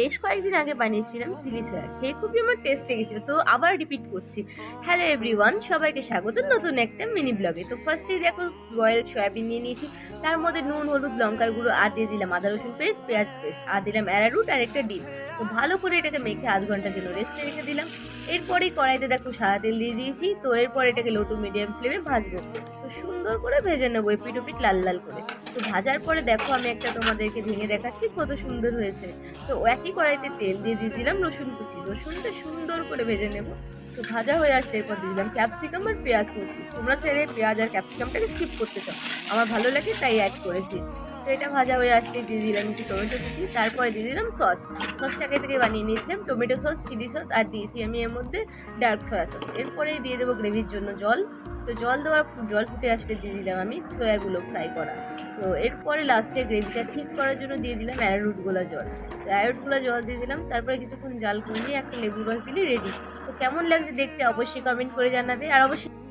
বেশ কয়েকদিন আগে বানিয়েছিলাম চিলি সয়া। খেয়ে খুবই আমার টেস্ট লেগেছিল। তো আবার রিপিট করছি। হ্যালো এভরিওয়ান সবাইকে স্বাগত। নতুন একটা মিনি ব্লগে তো ফার্স্টেই দেখো বয়েল সয়াবিন নিয়ে নিয়েছি। তার মধ্যে নুন, হলুদ, লঙ্কার গুঁড়ো, আর দিয়ে দিলাম আদা, রসুন পেস্ট, পেঁয়াজ পেস্ট। আর দিলাম অ্যারারুট আর একটা ডিম। তো ভালো করে এটাকে মেখে আধ ঘণ্টার জন্য রেস্টে রেখে দিলাম। এরপরেই কড়াইতে দেখো সাদা তেল দিয়ে দিয়েছি। তো এরপর এটাকে লো টু মিডিয়াম ফ্লেমে ভাজবো। তো সুন্দর করে ভেজে নেব পিঠ লাল লাল করে। তো ভাজার পরে দেখো আমি একটা তোমাদেরকে ভেঙে দেখাচ্ছি, কত সুন্দর হয়েছে। তো একই কড়াইতে তেল দিয়ে দিয়ে দিলাম রসুন কুচি। রসুনটা সুন্দর করে ভেজে নেব। তো ভাজা হয়ে আসছে এরপর দিয়ে দিলাম ক্যাপসিকাম আর পেঁয়াজ কুচি। তোমরা চাইলে পেঁয়াজ আর ক্যাপসিকামটাকে স্কিপ করতে চাও। আমার ভালো লাগে তাই অ্যাড করেছি। তো এটা ভাজা হয়ে আসলে দিয়ে দিলাম একটু টমেটো কুচি, তারপরে দিয়ে দিলাম সস। সসটাকে থেকে বানিয়ে নিয়েছিলাম, টমেটো সস, চিলি সস আর দিয়েছি আমি এর মধ্যে ডার্ক সয়া সস। এরপরে দিয়ে দেবো গ্রেভির জন্য জল। তো জল দেওয়ার জল ফুটে আসলে দিয়ে দিলাম আমি সয়াগুলো ফ্রাই করা। তো এরপরে লাস্টে গ্রেভিটা ঠিক করার জন্য দিয়ে দিলাম অ্যারোরুটগুলো জল। তো অ্যারোরুটগুলো জল দিয়ে দিলাম, তারপরে কিছুক্ষণ জাল করিয়ে একটা লেবু রস দিলে রেডি তো কেমন লাগছে দেখতে অবশ্যই কমেন্ট করে জানাবে আর অবশ্যই